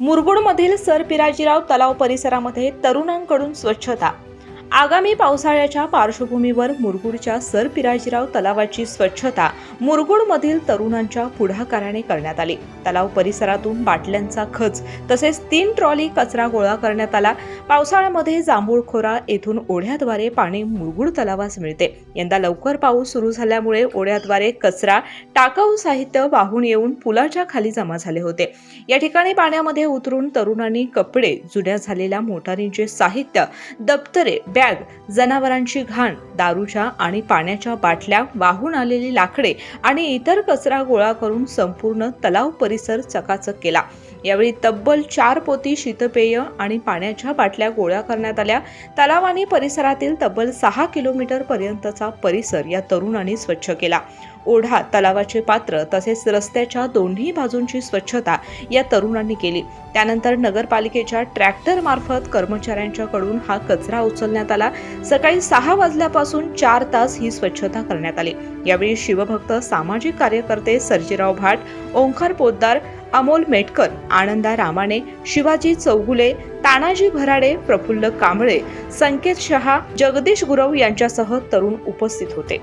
मुरगुडमधील सरपिराजीराव तलाव परिसरामध्ये तरुणांकडून स्वच्छता आगामी पावसाळ्याच्या पार्श्वभूमीवर मुरगुडच्या सरपिराजीराव तलावाची स्वच्छता मुरगुडमधील तरुणांच्या पुढाकाराने करण्यात आली. तलाव परिसरातून बाटल्यांचा खच तसेच तीन ट्रॉली कचरा गोळा करण्यात आला. पावसाळ्यामध्ये जांभूळखोरा येथून ओढ्याद्वारे पाणी मुरगुड तलावास मिळते. यंदा लवकर पाऊस सुरू झाल्यामुळे ओढ्याद्वारे कचरा टाकाऊ साहित्य वाहून येऊन पुलाच्या खाली जमा झाले होते. या ठिकाणी पाण्यामध्ये उतरून तरुणांनी कपडे जुन्या झालेल्या मोटारींचे साहित्य दप्तरे बॅग जनावरांची घाण दारूच्या आणि पाण्याच्या बाटल्या वाहून आलेली लाकडे आणि इतर कचरा गोळा करून संपूर्ण तलाव परिसर चकाचक केला. यावेळी तब्बल चार पोती शीतपेय आणि पाण्याच्या बाटल्या गोळा करण्यात आल्या. तलाव आणि परिसरातील तब्बल सहा किलोमीटर पर्यंतचा परिसर या तरुणांनी स्वच्छ केला. ओढा तलावाचे पात्र तसेच रस्त्याच्या दोन्ही बाजूंची स्वच्छता या तरुणांनी केली. त्यानंतर नगरपालिकेच्या ट्रॅक्टर मार्फत कर्मचाऱ्यांच्याकडून हा कचरा उचलण्यात आला. सकाळी सहा वाजल्यापासून चार तास ही स्वच्छता करण्यात आली. यावेळी शिवभक्त सामाजिक कार्यकर्ते सर्जीराव भाट ओंकार पोद्दार अमोल मेटकर आनंदा रामाने शिवाजी चौगुले तानाजी भराडे प्रफुल्ल कांबळे संकेत शहा जगदीश गुरव यांच्यासह तरुण उपस्थित होते.